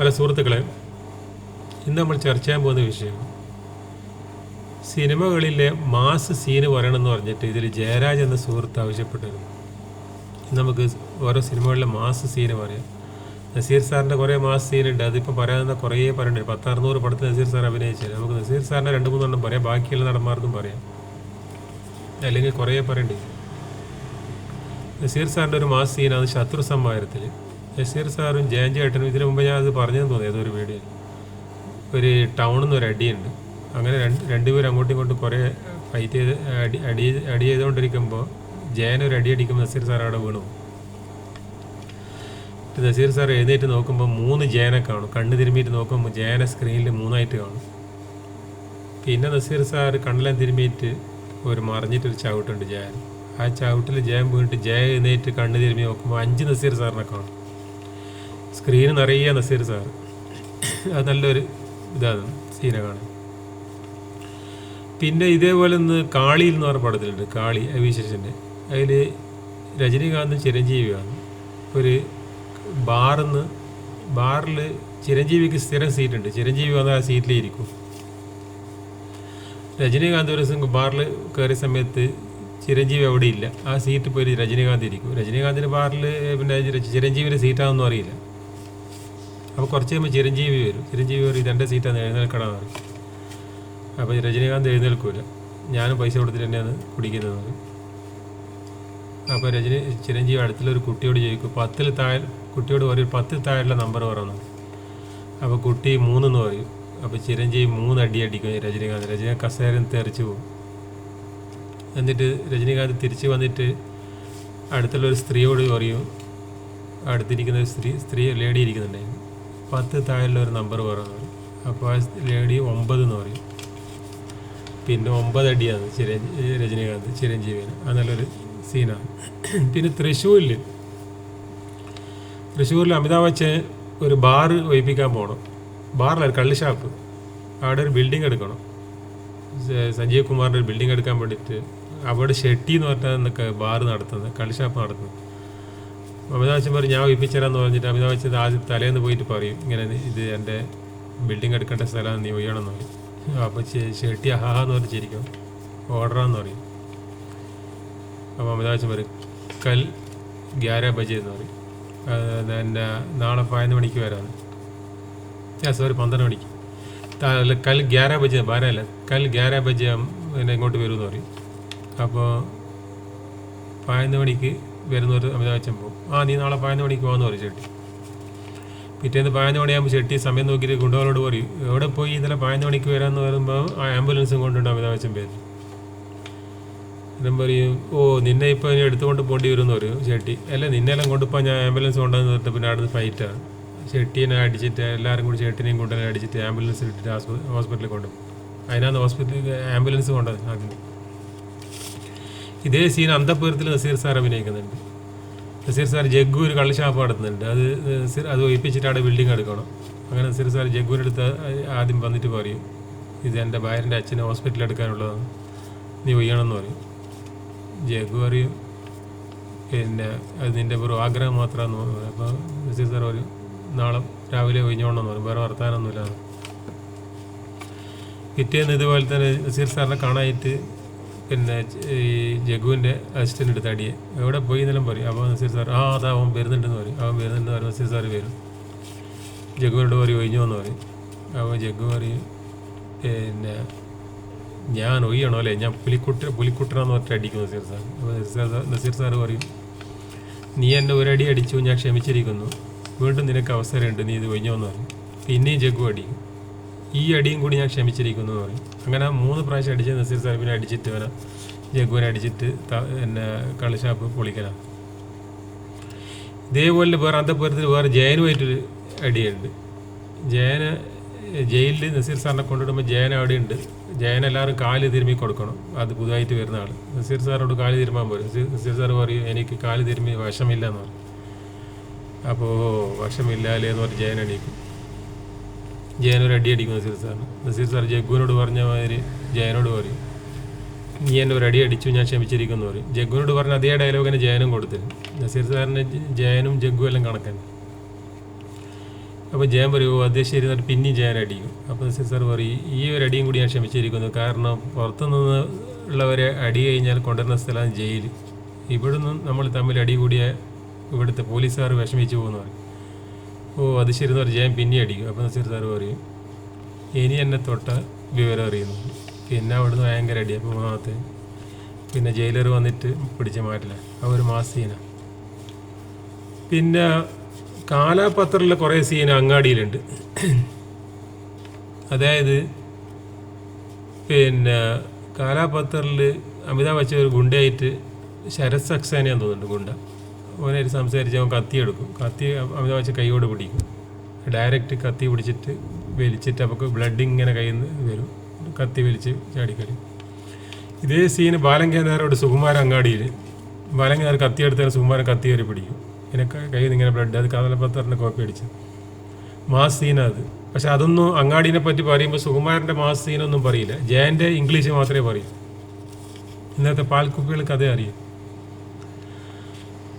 പല സുഹൃത്തുക്കളെ ഇന്ന് നമ്മൾ ചർച്ച ചെയ്യാൻ പോകുന്ന വിഷയം സിനിമകളിലെ മാസ് സീന് വരണമെന്ന് പറഞ്ഞിട്ട് ഇതിൽ ജയരാജ് എന്ന സുഹൃത്ത് ആവശ്യപ്പെട്ടിരുന്നു. നമുക്ക് ഓരോ സിനിമകളിലെ മാസ് സീന് പറയാം. നസീർ സാറിന്റെ കുറേ മാസ് സീനുണ്ട്. അതിപ്പോൾ പറയാവുന്ന കുറേ പറയുന്നുണ്ട് പത്ത് അറുന്നൂറ് പടത്തിൽ നസീർ സാർ അഭിനയിച്ചത്. നമുക്ക് നസീർ സാറിന്റെ രണ്ട് മൂന്നെണ്ണം പറയാം. ബാക്കിയുള്ള നടന്മാർക്കും പറയാം. അല്ലെങ്കിൽ കുറേ പറയണ്ടേ നസീർ സാറിന്റെ ഒരു മാസ് സീനാണ് ശത്രു സംഹാരത്തിൽ നസീർ സാറും ജയൻ ചേട്ടനും ഇതിനു മുമ്പ് ഞാൻ അത് പറഞ്ഞെന്ന് തോന്നി ഏതൊരു വീഡിയോ ഒരു ടൗണിൽ നിന്ന് ഒരു അടിയുണ്ട്. അങ്ങനെ രണ്ട് രണ്ടുപേരും അങ്ങോട്ടും ഇങ്ങോട്ടും കുറേ ഫൈറ്റ് ചെയ്ത് അടി അടി അടി ചെയ്തുകൊണ്ടിരിക്കുമ്പോൾ ജയൻ ഒരു അടി അടിക്കുമ്പോൾ നസീർ സാർ അവിടെ വീണു. നസീർ സാർ എഴുന്നേറ്റ് നോക്കുമ്പോൾ മൂന്ന് ജയനെ കാണും. കണ്ണ് തിരുമ്മിയിട്ട് നോക്കുമ്പോൾ ജയനെ സ്ക്രീനിൽ മൂന്നായിട്ട് കാണും. പിന്നെ നസീർ സാർ കണ്ണെല്ലാം തിരുമ്മിയിട്ട് ഒരു മറിഞ്ഞിട്ടൊരു ചവിട്ടുണ്ട് ജയൻ ആ ചവിട്ടിൽ ജയൻ വീണിട്ട് ജയ എഴുന്നേറ്റ് കണ്ണ് തിരുമ്മി നോക്കുമ്പോൾ അഞ്ച് നസീർ സാറിനെ കാണും. സ്ക്രീന് നിറയെ നസീർ സാർ. അത് നല്ലൊരു ഇതാണ് സീന കാണാൻ. പിന്നെ ഇതേപോലെ ഒന്ന് കാളിയിൽ എന്ന് പറഞ്ഞ പടത്തിലുണ്ട് കാളി അവിശേഷന്റെ അതിൽ രജനീകാന്തും ചിരഞ്ജീവിയാണ്. ഒരു ബാറിന്ന് ബാറിൽ ചിരഞ്ജീവിക്ക് സ്ഥിരം സീറ്റുണ്ട്. ചിരഞ്ജീവി വന്നാൽ ആ സീറ്റിലിരിക്കും രജനീകാന്ത് ഒരു ദിവസം ബാറിൽ കയറിയ സമയത്ത് ചിരഞ്ജീവി അവിടെ ഇല്ല. ആ സീറ്റ് പോയി രജനീകാന്ത് ഇരിക്കും. രജനീകാന്തിന്റെ ബാറിൽ പിന്നെ ചിരഞ്ജീവിന്റെ സീറ്റാണെന്നും അറിയില്ല. അപ്പോൾ കുറച്ച് കഴിയുമ്പോൾ ചിരഞ്ജീവി വരും. ചിരഞ്ജീവി വരും ഇതെന്റെ സീറ്റാണ് എഴുന്നേൽക്കണമെന്ന് പറയും. അപ്പോൾ രജനീകാന്ത് എഴുന്നേൽക്കൂല. ഞാനും പൈസ കൊടുത്തിട്ട് തന്നെയാണ് കുടിക്കുന്നത് പറയും. അപ്പോൾ രജനി ചിരഞ്ജീവി അടുത്തുള്ളൊരു കുട്ടിയോട് ചോദിക്കും പത്തിൽ താഴെ കുട്ടിയോട് പറയും പത്തിൽ താഴെയുള്ള നമ്പർ പറഞ്ഞു അപ്പോൾ കുട്ടി മൂന്നെന്ന് പറയും. അപ്പോൾ ചിരഞ്ജീവി മൂന്ന് അടി അടിക്കും രജനീകാന്ത്. രജനീകാന്ത് കസേരൻ തെറിച്ച് പോകും എന്നിട്ട് രജനീകാന്ത് തിരിച്ച് വന്നിട്ട് അടുത്തുള്ള ഒരു സ്ത്രീയോട് പറയും അടുത്തിരിക്കുന്ന ഒരു സ്ത്രീ സ്ത്രീ ലേഡി ഇരിക്കുന്നുണ്ടായിരുന്നു. പത്ത് താഴെയുള്ള ഒരു നമ്പർ പറഞ്ഞു അപ്പോൾ ആ ലേഡി ഒമ്പത് എന്ന് പറയും. പിന്നെ ഒമ്പത് അടിയാണ് ചിരഞ്ജീ രജനീകാന്ത് ചിരഞ്ജീവിന് അത് നല്ലൊരു സീനാണ് പിന്നെ തൃശ്ശൂരിൽ തൃശ്ശൂരിൽ അമിതാഭ് ബച്ചൻ ഒരു ബാർ ഒഴിപ്പിക്കാൻ പോകണം ബാറിലൊരു കള്ള് ഷാപ്പ്. അവിടെ ഒരു ബിൽഡിംഗ് എടുക്കണം. സഞ്ജീവ് കുമാറിന്റെ ഒരു ബിൽഡിംഗ് എടുക്കാൻ വേണ്ടിയിട്ട് അവിടെ ഷെട്ടി എന്ന് പറഞ്ഞാൽ ബാർ നടത്തുന്നത് കള്ളിഷാപ്പ് നടത്തുന്നത്. അമിതാഭ് പറയും ഞാൻ ഒഴിപ്പിച്ചരാന്ന് പറഞ്ഞിട്ട് അമിതാഭ് ബച്ചൻ ആദ്യം തലേന്ന് പോയിട്ട് പറയും ഇങ്ങനെ ഇത് എന്റെ ബിൽഡിംഗ് എടുക്കേണ്ട സ്ഥലമാണ് നീ ഒയ്യണമെന്ന് പറയും. അപ്പോൾ ഷെട്ടി ഹാ എന്ന് പറഞ്ഞ് ചിരിക്കും. ഓർഡറാന്ന് പറയും. അപ്പോൾ അമിതാഭ് ബച്ചൻ പറയും കൽ ഗ്യാര ബജെ എന്ന് പറയും. എന്നെ നാളെ പതിനൊന്ന് മണിക്ക് വരാമെന്ന് സോറി പന്ത്രണ്ട് മണിക്ക്. അല്ല, കൽ ഗ്യാര ബജെ ബാരല്ല കൽ ഗ്യാര ബജെ എന്നെ ഇങ്ങോട്ട് വരുമെന്ന് പറയും. അപ്പോൾ പതിനൊന്ന് മണിക്ക് വരുന്നവർ അമിതാഭ് ബച്ചൻ പോകും. ആ നീ നാളെ പതിനൊന്ന് മണിക്ക് പോകാന്ന് പറയും ചേട്ടി. പിറ്റേന്ന് പതിനൊന്ന് മണിയാകുമ്പോൾ ചേട്ടി സമയം നോക്കിയിട്ട് ഗുണ്ടകളോട് പറയും എവിടെ പോയി? ഇന്നലെ പതിനൊന്ന് മണിക്ക് വരാമെന്ന് പറയുമ്പോൾ ആ ആംബുലൻസും കൊണ്ടുണ്ട് അമിതാഭ് അച്ഛൻ പേര് എന്നും പറയും ഓ നിന്നെ ഇപ്പോൾ ഇനി എടുത്തുകൊണ്ട് പോകേണ്ടി വരുമെന്ന് പറയും ചേട്ടി. അല്ല നിന്നെല്ലാം കൊണ്ടിപ്പോൾ ഞാൻ ആംബുലൻസ് കൊണ്ടുവന്ന് നിർത്തി പിന്നെ അവിടെ ഫൈറ്റാണ് ചെട്ടീനെ അടിച്ചിട്ട് എല്ലാവരും കൂടി ചേട്ടിനെയും കൊണ്ടുവന്ന് അടിച്ചിട്ട് ആംബുലൻസ് ഇട്ടിട്ട് ഹോസ്പിറ്റലിൽ കൊണ്ടുപോകും. അതിനാണ് ഹോസ്പിറ്റലിൽ ആംബുലൻസ് കൊണ്ടുവന്നത് ആദ്യം ഇതേ സീൻ അന്തപുരത്തിൽ നസീർ സാർ അഭിനയിക്കുന്നുണ്ട്. നസീർ സാർ ജഗ്ഗു ഒരു കള്ളിഷാപ്പ് നടത്തുന്നുണ്ട്. അത് അത് ഒഴിപ്പിച്ചിട്ട് അവിടെ ബിൽഡിംഗ് എടുക്കണം. അങ്ങനെ നസീർ സാർ ജഗ്ഗുവിന്റെ അടുത്ത് ആദ്യം വന്നിട്ട് പറയും ഇത് എന്റെ ഭാര്യന്റെ അച്ഛനെ ഹോസ്പിറ്റലിൽ എടുക്കാനുള്ളതാണ്. നീ ഒയ്യണമെന്ന് പറയും. ജഗ്ഗു പറയും പിന്നെ അത് നിന്റെ വെറും ആഗ്രഹം മാത്രമാണ് പറഞ്ഞു അപ്പോൾ നസീർ സാർ പറയും നാളെ രാവിലെ ഒഴിഞ്ഞോണമെന്ന് പറയും. വേറെ വർത്താനൊന്നുമില്ല പിറ്റേന്ന് ഇതുപോലെ തന്നെ നസീർ സാറിനെ കാണാനായിട്ട് പിന്നെ ഈ ജഗുവിന്റെ അസിസ്റ്റന്റ് എടുത്ത് അടിയെ. എവിടെ പോയി എന്നെല്ലാം പറയും. അപ്പോൾ നസീർ സാർ ആ അതാ അവൻ വരുന്നുണ്ടെന്ന് പറയും. അവൻ വരുന്നുണ്ടെന്ന് പറയും നസീർ സാർ വരും. ജഗുവിനോട് പറയും ഒഴിഞ്ഞു എന്ന് പറയും. അപ്പോൾ ജഗു പറയും പിന്നെ ഞാൻ ഒയ്യണോ അല്ലേ? ഞാൻ പുലിക്കുട്ട പുലിക്കുട്ടനാന്ന് പറഞ്ഞിട്ട് അടിക്കും നസീർ സാർ. അപ്പോൾ നസീർ സാർ നസീർ സാർ പറയും നീ എന്നെ ഒരടി അടിച്ചു ഞാൻ ക്ഷമിച്ചിരിക്കുന്നു. വീണ്ടും നിനക്ക് അവസരമുണ്ട്. നീ ഇത് ഒഴിഞ്ഞോ എന്ന് പറയും. പിന്നെയും ജഗു അടിക്കും. ഈ അടിയും കൂടി ഞാൻ ക്ഷമിച്ചിരിക്കുന്നു എന്ന് പറയും. അങ്ങനെ മൂന്ന് പ്രാവശ്യം അടിച്ച് നസീർ സാഹിബിനെ അടിച്ചിട്ട് വരാം. ജഗുവിനെ അടിച്ചിട്ട് പിന്നെ കളിഷാപ്പ് പൊളിക്കലാണ് ഇതേപോലെ വേറെ അന്തപുരത്തിൽ വേറെ ജയനുമായിട്ടൊരു അടിയുണ്ട്. ജയന് ജയിലിൽ നസീർ സാറിനെ കൊണ്ടുവിടുമ്പോൾ ജയൻ അവിടെ ഉണ്ട് ജയൻ എല്ലാവരും കാൽ തിരുമ്മി കൊടുക്കണം. അത് പുതുതായിട്ട് വരുന്ന ആൾ നസീർ സാറിനോട് കാൽ തിരുമ്മാൻ പോലും നസീർ സാർ പറയും എനിക്ക് കാൽ തിരുമ്മി വശമില്ല എന്ന് പറയും. അപ്പോൾ വശമില്ലാലേ എന്ന് പറഞ്ഞ് ജയൻ എണീക്കും. ജയൻ ഒരു അടി അടിക്കും നസീർ സാറിന്. നസീർ സാർ ജഗ്ഗുവിനോട് പറഞ്ഞ മാതിരി ജയനോട് പറയും. നീ എന്നെ ഒരു അടി അടിച്ചു ഞാൻ ക്ഷമിച്ചിരിക്കുന്നു പറയും. ജഗ്ഗുവിനോട് പറഞ്ഞ അതേ ഡയലോഗിന് ജയനും കൊടുത്തിരുന്നു. നസീർ സാറിന് ജയനും ജഗ്ഗു എല്ലാം കണക്കന്നെ അപ്പോൾ ജയൻ പറയും "ഓ, അത് ശരി എന്നിട്ട് പിന്നെയും ജയൻ അടിക്കും. അപ്പോൾ നസീർ സാർ പറയും ഈ ഒരു അടിയും കൂടി ഞാൻ ക്ഷമിച്ചിരിക്കുന്നു. കാരണം പുറത്തുനിന്ന് ഉള്ളവരെ അടി കഴിഞ്ഞാൽ കൊണ്ടുവരുന്ന സ്ഥലമാണ് ജയിൽ ഇവിടുന്ന് നമ്മൾ തമ്മിൽ അടി കൂടിയ ഇവിടുത്തെ പോലീസുകാർ വിഷമിച്ചു പോകുന്നു പറയും. ഓ അത് ശരി എന്ന് പറഞ്ഞാൽ ജയൻ പിന്നെ അടിക്കും. അപ്പോൾ നസീർ സാർ പറയും. ഇനി എന്നെ തൊട്ട വിവരം അറിയുന്നു. പിന്നെ അവിടുന്ന് ഭയങ്കര അടി. അപ്പോൾ മൂന്നാമത്തെ പിന്നെ ജയിലർ വന്നിട്ട് പിടിച്ച് മാറ്റില്ല. ആ ഒരു മാസ സീനാണ് പിന്നെ കാലാപത്രത്തിലെ കുറേ സീന അങ്ങാടിയിലുണ്ട്. അതായത് പിന്നെ കാലാപത്രത്തിൽ അമിതാഭ് ബച്ചൻ ഒരു ഗുണ്ടയായിട്ട് ശരത് സക്സേനയാന്ന് തോന്നുന്നുണ്ട് ഗുണ്ട. ഓനായിട്ട് സംസാരിച്ച് അവൻ കത്തി എടുക്കും. കത്തി അവനെ വെച്ച് കൈയോട് പിടിക്കും. ഡയറക്റ്റ് കത്തി പിടിച്ചിട്ട് വലിച്ചിട്ട് അവക്ക് ബ്ലഡ് ഇങ്ങനെ കയ്യിൽ നിന്ന് വരും. കത്തി വലിച്ച് ചാടിക്കളി. ഇതേ സീന് ബാലങ്കേന്ദ്രോട് സുകുമാരൻ അങ്ങാടിയിൽ. ബാലങ്കേന്ദ്ര കത്തി എടുത്താൽ സുകുമാരൻ കത്തി കയറി പിടിക്കും. ഇങ്ങനെ കയ്യിൽ നിന്ന് ഇങ്ങനെ ബ്ലഡ് അത് കാതലപ്പത്തറിന്റെ കോപ്പി അടിച്ച്. മാസ് സീനാ അത്. പക്ഷെ അതൊന്നും അങ്ങാടിനെ പറ്റി പറയുമ്പോൾ സുകുമാരന്റെ മാസ് സീനൊന്നും പറയില്ല. ജയന്റെ ഇംഗ്ലീഷ് മാത്രമേ പറയൂ. ഇന്നത്തെ പാൽക്കുപ്പികൾ കഥ അറിയും.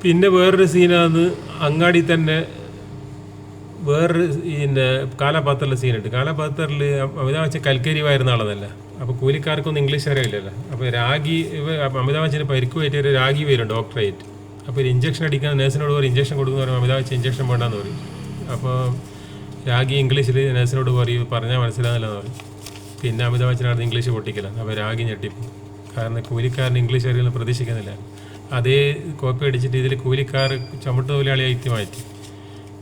പിന്നെ വേറൊരു സീനാണ് അങ്ങാടി തന്നെ വേറൊരു പിന്നെ കാലാപാത്രത്തിലെ സീനുണ്ട്. കാലാപാത്രത്തിൽ അമിതാഭ് ബച്ചൻ കൽക്കരി വായിരുന്ന ആളതല്ല അപ്പോൾ കൂലിക്കാർക്കൊന്നും ഇംഗ്ലീഷ് അറിയില്ലല്ലോ. അപ്പോൾ രാഗി അമിതാഭ് ബച്ചന് പരിക്ക് പറ്റിയ ഒരു രാഗി വരും ഡോക്ടറായിട്ട് അപ്പോൾ ഒരു ഇഞ്ചക്ഷൻ അടിക്കാൻ നേഴ്സിനോട് പറയും ഇഞ്ചക്ഷൻ കൊടുക്കുന്ന പറയുമ്പോൾ അമിതാഭ് ബച്ചൻ ഇഞ്ചക്ഷൻ വേണ്ടെന്ന് പറയും. അപ്പോൾ രാഗി ഇംഗ്ലീഷിൽ നേഴ്സിനോട് പറയും പറഞ്ഞാൽ മനസ്സിലാകുന്നില്ലെന്ന് പറയും. പിന്നെ അമിതാഭ് ബച്ചനാണ് ഇംഗ്ലീഷ് പൊട്ടിക്കില്ല അപ്പോൾ രാഗി ഞെട്ടിപ്പോയി. കാരണം കൂലിക്കാരന് ഇംഗ്ലീഷ് അറിയില്ലെന്ന് പ്രതീക്ഷിക്കുന്നില്ല. അതേ കോപ്പി അടിച്ചിട്ട് ഇതിൽ കൂലിക്കാർ ചുമട്ട് തൊഴിലാളിയായിട്ട് മാറ്റി.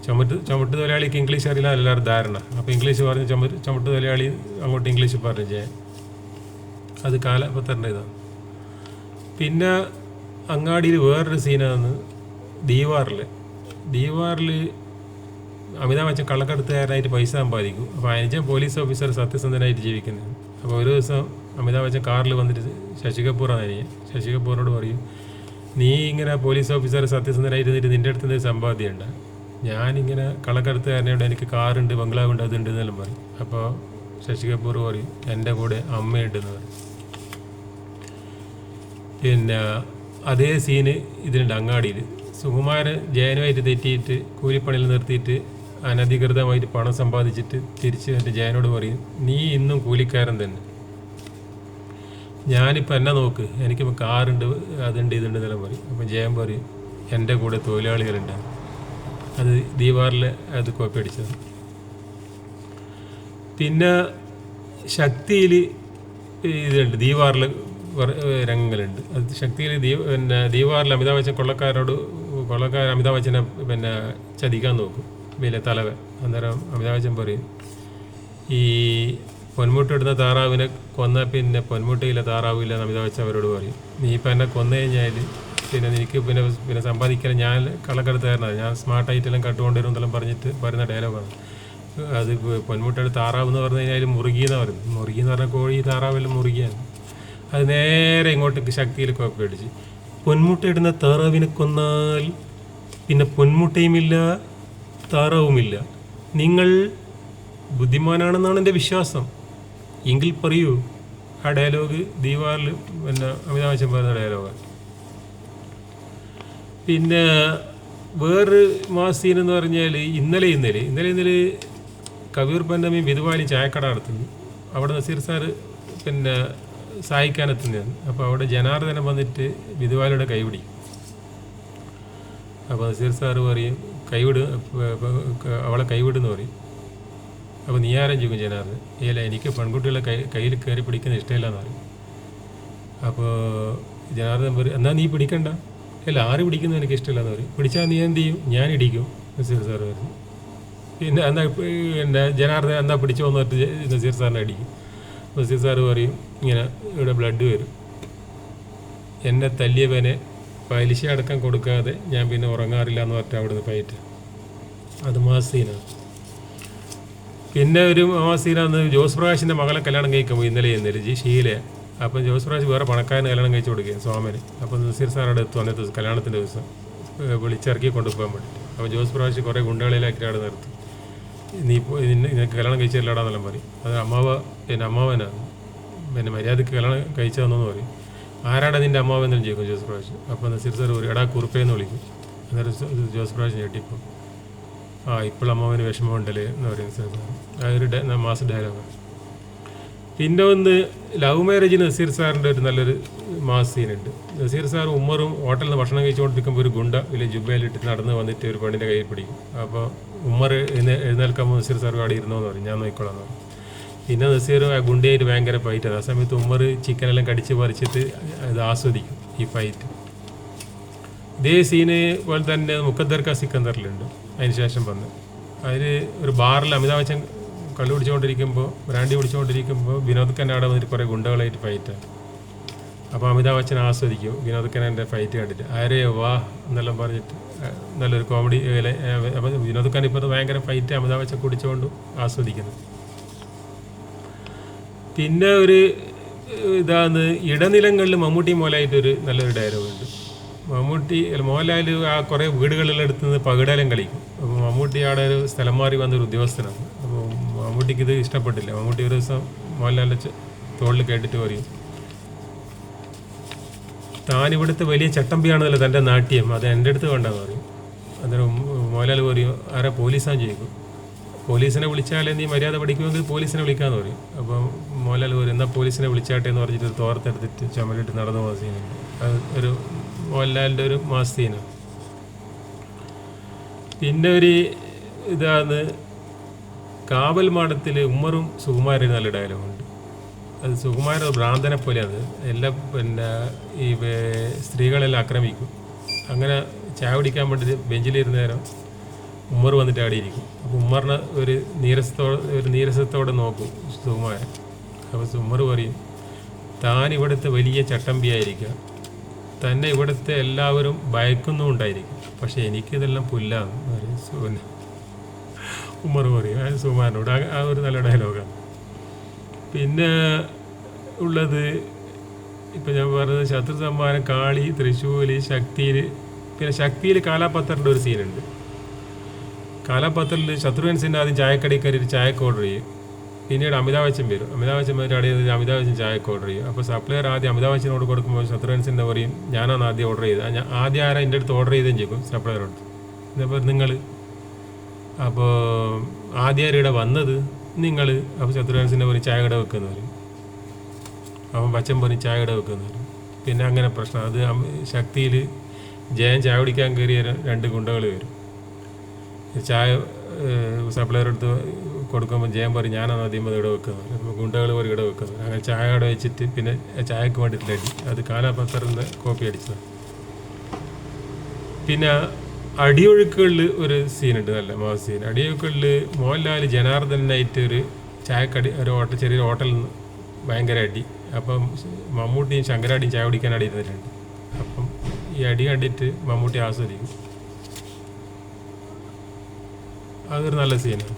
ചുമട്ട് ചുമട്ട് തൊഴിലാളിക്ക് ഇംഗ്ലീഷ് അറിയില്ല എല്ലാവരും ധാരണ. അപ്പോൾ ഇംഗ്ലീഷ് പറഞ്ഞ് ചുമട്ട് ചുമട്ട് തൊഴിലാളി അങ്ങോട്ട് ഇംഗ്ലീഷ് പറഞ്ഞു ചെയ്യാൻ അത് കാലപത്രന്റെ ഇതാണ്. പിന്നെ അങ്ങാടിയിൽ വേറൊരു സീനാണ് ദീവാറിൽ ദീവാറിൽ അമിതാഭ് ബച്ചൻ കള്ളക്കടത്തുകാരനായിട്ട് പൈസ സമ്പാദിക്കും. അപ്പോൾ അനുജൻ പോലീസ് ഓഫീസർ സത്യസന്ധനായിട്ട് ജീവിക്കുന്നത് അപ്പോൾ ഒരു ദിവസം അമിതാഭ് ബച്ചൻ കാറിൽ വന്നിട്ട് ശശി കപൂറാണ് അനിയൻ. ശശി കപൂറിനോട് പറയും നീ ഇങ്ങനെ പോലീസ് ഓഫീസർ സത്യസന്ധനായിരുന്നിട്ട് നിന്റെ അടുത്ത് നിന്ന് സമ്പാദ്യമുണ്ട് ഞാനിങ്ങനെ കള്ളക്കടത്തുകാരനോട് എനിക്ക് കാറുണ്ട് ബംഗ്ലാവുണ്ട് അതുണ്ട് എന്നെല്ലാം പറയും. അപ്പോൾ ശശി കപൂർ പറയും എന്റെ കൂടെ അമ്മയുണ്ടെന്ന് പറയും. പിന്നെ അതേ സീന് ഇതിലുണ്ട് അങ്ങാടിയിൽ. സുകുമാരൻ ജയനുമായിട്ട് തെറ്റിയിട്ട് കൂലിപ്പണിയിൽ നിർത്തിയിട്ട് അനധികൃതമായിട്ട് പണം സമ്പാദിച്ചിട്ട് തിരിച്ച് എന്റെ ജയനോട് പറയും നീ ഇന്നും കൂലിക്കാരൻ തന്നെ. ഞാനിപ്പോൾ എന്നെ നോക്ക്. എനിക്കിപ്പോൾ കാറുണ്ട് അതുണ്ട് ഇതുണ്ട് എന്നെല്ലാം പറയും. അപ്പം ജയം പറയും എന്റെ കൂടെ തൊഴിലാളികളുണ്ട്. അത് ദീപാറിൽ അത് കോപ്പി അടിച്ചത്. പിന്നെ ശക്തിയിൽ ഇതുണ്ട് ദീപാറിൽ രംഗങ്ങളുണ്ട്. അത് ശക്തിയിൽ ദീ പിന്നെ ദീപാറിൽ അമിതാഭ് ബച്ചൻ കൊള്ളക്കാരോട് കൊള്ളക്കാർ അമിതാഭ് ബച്ചനെ പിന്നെ ചതിക്കാൻ നോക്കും. വലിയ തലവൻ. അന്നേരം അമിതാഭ് ബച്ചൻ പറയും ഈ പൊന്മുട്ടിടുന്ന താറാവിനെ കൊന്ന പിന്നെ പൊന്മുട്ടയില്ല താറാവില്ല അമിതാഭ് ബച്ചൻ അവരോട് പറയും. നീ ഇപ്പം എന്നെ കൊന്നു കഴിഞ്ഞാൽ പിന്നെ എനിക്ക് പിന്നെ പിന്നെ സമ്പാദിക്കാൻ ഞാൻ കള്ളക്കടത്തുകാരനാണ് ഞാൻ സ്മാർട്ടായിട്ടെല്ലാം കട്ടുകൊണ്ടുവരും എന്നെല്ലാം പറഞ്ഞിട്ട് വരുന്ന ഡയലോഗാണ് അത് പൊന്മുട്ടയുടെ താറാവ് എന്ന് പറഞ്ഞു കഴിഞ്ഞാൽ മുറുകി എന്ന് പറയുന്നത്. മുറുകി എന്ന് പറഞ്ഞാൽ കോഴി താറാവെല്ലാം മുറുകിയാണ്. അത് നേരെ ഇങ്ങോട്ട് ശക്തിയിൽ കോപ്പി അടിച്ച്. പൊന്മുട്ടയിടുന്ന താറാവിനെ കൊന്നാൽ പിന്നെ പൊന്മുട്ടയുമില്ല താറാവുമില്ല. നിങ്ങൾ ബുദ്ധിമാനാണെന്നാണ് എന്റെ വിശ്വാസം. എങ്കിൽ പറയൂ ആ ഡയലോഗ് ദീപാറിൽ പിന്നെ അമിതാഭ് ബച്ചൻ പറയുന്ന ഡയലോഗാണ് പിന്നെ വേറൊരു മാസീൻ സീൻ എന്ന് പറഞ്ഞാൽ ഇന്നലെ ഇന്നലെ ഇന്നലെ ഇന്നലെ കബീർ പന്നമി വിധുവാലി ചായക്കട നടത്തുന്നു. അവിടെ നസീർ സാറ് പിന്നെ സഹായിക്കാനെത്തുന്നതാണ് അപ്പോൾ അവിടെ ജനാർദ്ദനം വന്നിട്ട് വിധുവാലിയുടെ കൈപിടിക്കും അപ്പോൾ നസീർ സാറ് പറയും കൈവിട് അവളെ കൈവിടുന്ന് പറയും. അപ്പോൾ നീ ആരും ചോദിക്കും ജനാർദ്ദൻ ഇല്ല എനിക്ക് പെൺകുട്ടികളെ കൈ കയ്യിൽ കയറി പിടിക്കുന്ന ഇഷ്ടമില്ലെന്ന് പറയും. അപ്പോൾ ജനാർദ്ദൻ പറയും എന്നാൽ നീ പിടിക്കണ്ട? അല്ല ആര് പിടിക്കുന്നത് എനിക്ക് ഇഷ്ടമില്ലെന്ന് പറയും. പിടിച്ചാൽ നീ എന്ത് ചെയ്യും? ഞാൻ ഇടിക്കും. നസീർ സാർ പറഞ്ഞു. പിന്നെ എന്നാൽ പിന്നെ ജനാർദ്ദൻ എന്നാൽ പിടിച്ചു വന്നിട്ട് നസീർ സാറിനെ അടിക്കും. നസീർ സാർ പറയും ഇങ്ങനെ ഇവിടെ ബ്ലഡ് വരും. എന്നെ തല്ലിയവനെ പലിശ അടക്കം കൊടുക്കാതെ ഞാൻ പിന്നെ ഉറങ്ങാറില്ല എന്ന് പറഞ്ഞിട്ട് അവിടുന്ന് പയറ്റ് അത് മാസീനാണ് പിന്നെ ഒരു മാസീനാന്ന് ജോസ് പ്രകാശിന്റെ മകളെ കല്യാണം കഴിക്കാൻ പോയി ഇന്നലെ ജി ഷീല. അപ്പം ജോസ് പ്രകാശ് വേറെ പണക്കാരന് കല്യാണം കഴിച്ചു കൊടുക്കുകയും സ്വാമിന്. അപ്പം നസീർ സാറോട് എത്തും അന്നത്തെ ദിവസം കല്യാണത്തിന്റെ ദിവസം. വിളിച്ചിറക്കി കൊണ്ടുപോകാൻ വേണ്ടിയിട്ട് അപ്പോൾ ജോസ് പ്രകാശ് കുറേ ഗുണ്ടകളിലാക്കി അവിടെ നിർത്തും. നീ നിന്നെ നിനക്ക് കല്യാണം കഴിച്ചില്ലാടാന്നെല്ലാം പറയും. അത് അമ്മാവ എന്റെ അമ്മാവനാണ്. പിന്നെ മര്യാദയ്ക്ക് കല്യാണം കഴിച്ചതെന്നു പറയും. ആരാടാ നിന്റെ അമ്മാവെന്നും ചോദിക്കും ജോസ് പ്രകാശ്. അപ്പോൾ നസീർ സാർ ഒരു എടാ കുറുപ്പേന്ന് വിളിക്കും. അന്നേരം ജോസ് പ്രകാശ് ഞെട്ടിപ്പോൾ ആ ഇപ്പോൾ അമ്മാവന് വിഷമമുണ്ടല്ലേ എന്ന് പറയുന്ന അതൊരു മാസ ഡയലോഗാണ് പിന്നെ ഒന്ന് ലവ് മാരേജിന് നസീർ സാറിന്റെ ഒരു നല്ലൊരു മാസ് സീനുണ്ട്. നസീർ സാർ ഉമ്മറും ഹോട്ടലിൽ നിന്ന് ഭക്ഷണം കഴിച്ചുകൊണ്ടിരിക്കുമ്പോൾ ഒരു ഗുണ്ട വലിയ ജുബയിലിട്ട് നടന്ന് വന്നിട്ട് ഒരു പെണ്ണിന്റെ കയ്യിൽ പിടിക്കും. അപ്പോൾ ഉമ്മർ എഴുന്ന എഴുന്നേൽക്കുമ്പോൾ നസീർ സാർ അവിടെ ഇരുന്നോ എന്ന് പറയും. ഞാൻ നോക്കിക്കോളാം എന്ന് പിന്നെ നസീർ ആ ഗുണ്ടയായിട്ട് ഭയങ്കര ഫൈറ്റാണ് ആ സമയത്ത് ഉമ്മർ ചിക്കനെല്ലാം കടിച്ച് പറിച്ചിട്ട് അത് ആസ്വദിക്കും ഈ ഫൈറ്റ് ഇതേ സീന് പോലെ തന്നെ മുക്കദ്ദർക്ക സിക്കന്ദറിലുണ്ട്. അതിന് ശേഷം വന്ന്. അതിൽ ഒരു ബാറിൽ അമിതാഭ് ബച്ചൻ കള്ളു പിടിച്ചുകൊണ്ടിരിക്കുമ്പോൾ ബ്രാൻഡി പിടിച്ചുകൊണ്ടിരിക്കുമ്പോൾ വിനോദ് ഖന്ന അവിടെ വന്നിട്ട് കുറേ ഗുണ്ടകളായിട്ട് ഫൈറ്റ് അപ്പോൾ അമിതാഭ് ബച്ചൻ ആസ്വദിക്കും വിനോദ് ഖന്നന്റെ ഫൈറ്റ് കണ്ടിട്ട്. ആരേ വാ എന്നെല്ലാം പറഞ്ഞിട്ട് നല്ലൊരു കോമഡി അപ്പോൾ വിനോദ് ഖാൻ ഇപ്പോൾ ഭയങ്കര ഫൈറ്റ് അമിതാഭ് ബച്ചൻ കുടിച്ചുകൊണ്ടും ആസ്വദിക്കുന്നു. പിന്നെ ഒരു ഇതാണ് ഇടനിലങ്ങളിൽ മമ്മൂട്ടി മോലായിട്ടൊരു നല്ലൊരു ഡയലോഗ് ഉണ്ട്. മമ്മൂട്ടി മോഹൻലാൽ ആ കുറേ വീടുകളിലെടുത്ത് നിന്ന് പകിടലം കളിക്കും. മമ്മൂട്ടി അവിടെ ഒരു സ്ഥലം മാറി വന്നൊരു ഉദ്യോഗസ്ഥനാണ്. അപ്പോൾ മമ്മൂട്ടിക്ക് ഇത് ഇഷ്ടപ്പെട്ടില്ല. മമ്മൂട്ടി ഒരു ദിവസം മോഹൻലാലിന്റെ തോളിൽ കേട്ടിട്ട് പറയും താൻ ഇവിടുത്തെ വലിയ ചട്ടമ്പിയാണല്ലോ തന്റെ നാട്യം. അത് എന്റെ അടുത്ത് വേണ്ടെന്ന് പറയും. അന്നേരം മോഹൻലാൽ പറയും ആരെ പോലീസാന്ന് ചോദിക്കും. പോലീസിനെ വിളിച്ചാലേ നീ മര്യാദ പഠിക്കുമെങ്കിൽ പോലീസിനെ വിളിക്കാന്ന് പറയും. അപ്പം മോഹൻലാൽ പറയും എന്നാൽ പോലീസിനെ വിളിച്ചാട്ടെ എന്ന് പറഞ്ഞിട്ട് തോർത്തെടുത്തിട്ട് ചുമലിട്ട് നടന്നു പോകുന്ന സീനുണ്ട് അത് ഒരു മോഹൻലാലിന്റെ ഒരു മാസ് സീനാണ് പിന്നെ ഒരു ഇതാണ് കാവൽ മാടത്തിൽ ഉമ്മറും സുകുമാരനും നല്ല ഡയലോഗുണ്ട് അത് സുകുമാരൻ ഒരു ഭ്രാന്തനെ പോലെയാണ്. എല്ലാം പിന്നെ ഈ സ്ത്രീകളെല്ലാം ആക്രമിക്കും. അങ്ങനെ ചായ കുടിക്കാൻ വേണ്ടി ബെഞ്ചിലിരുന്ന നേരം ഉമ്മർ വന്നിട്ട് അവിടെ ഇരിക്കും. അപ്പോൾ ഉമ്മറിനെ ഒരു നീരസത്തോടെ ഒരു നീരസത്തോടെ നോക്കും സുകുമാരൻ. അപ്പോൾ ഉമ്മർ പറയും താൻ ഇവിടുത്തെ വലിയ ചട്ടമ്പിയായിരിക്കുക തന്നെ ഇവിടുത്തെ എല്ലാവരും ഭയക്കുന്നുണ്ടായിരിക്കും പക്ഷെ എനിക്കിതെല്ലാം പുല്ലാണ് സുവിന് ഉമ്മർ പറയും അത് സുമാനോട് ആ- ഒരു നല്ല ഡയലോഗാണ് പിന്നെ ഉള്ളത് ഇപ്പം ഞാൻ പറഞ്ഞത് ശത്രു സമ്മാനം കാളി തൃശ്ശൂര് ശക്തിയിൽ പിന്നെ ശക്തിയിൽ കാലാപത്തറിന്റെ ഒരു സീനുണ്ട്. കാലാപത്തറിൽ ശത്രുഘൻ സിൻഹ ആദ്യം ചായക്കടയിൽ കയറിയിട്ട് ചായക്ക് ഓർഡർ ചെയ്യും. പിന്നീട് അമിതാഭ് ബച്ചൻ വരും. അമിതാഭ് ബച്ചൻ വന്നിട്ട് അടിയത് അമിതാഭ് ബച്ചൻ ചായക്ക് ഓർഡർ ചെയ്യും. അപ്പോൾ സപ്ലയർ ആദ്യം അമിതാഭ് ബച്ചനോട് കൊടുക്കുമ്പോൾ ശത്രുഘ്നൻ എന്താ പറയും? ഞാനാണ് ആദ്യം ഓർഡർ ചെയ്തത്. ആദ്യം ആരാ എന്റെ അടുത്ത് ഓർഡർ ചെയ്തേം ചോദിക്കും സപ്ലയറോട് എന്നപ്പോൾ നിങ്ങൾ അപ്പോൾ ആദ്യം ഇവിടെ വന്നത്? നിങ്ങൾ അപ്പോൾ ശത്രുഘ്നൻ സിൻഹ പറയും? ചായ കട വെക്കുന്നവർ പറയും. ബച്ചൻ പറയും ചായ കട വെക്കുന്നവർ പിന്നെ അങ്ങനെ പ്രശ്നം. അത് ശക്തിയിൽ ജയൻ ചായ കുടിക്കാൻ കയറിയ രണ്ട് ഗുണ്ടകൾ വരും. ചായ സപ്ലയർ എടുത്ത് കൊടുക്കുമ്പോൾ ജയം പറയും ഞാനാണ് ആദ്യം അത് ഇവിടെ വെക്കുന്നത്. ഗുണ്ടകൾ ഒരു ഇവിടെ വെക്കുന്നത്. അങ്ങനെ ചായ അവിടെ വെച്ചിട്ട് പിന്നെ ചായക്ക് വേണ്ടിയിട്ട് അടി. അത് കാലാപത്രന്റെ കോപ്പി അടിച്ചതാണ്. പിന്നെ അടിയൊഴുക്കുകളിൽ ഒരു സീനുണ്ട് നല്ല മാസ് സീൻ അടിയൊഴുക്കുകളിൽ മോഹൻലാൽ ജനാർദ്ദനായിട്ട് ഒരു ചായക്കടി ഒരു ഹോട്ടൽ ചെറിയൊരു ഹോട്ടലിൽ നിന്ന് ഭയങ്കര അടി. അപ്പം മമ്മൂട്ടിയും ശങ്കരാടിയും ചായ കുടിക്കാൻ അടി ഇരുന്നിട്ടുണ്ട് അപ്പം ഈ അടി കണ്ടിട്ട് മമ്മൂട്ടി ആസ്വദിക്കും. അതൊരു നല്ല സീനാണ്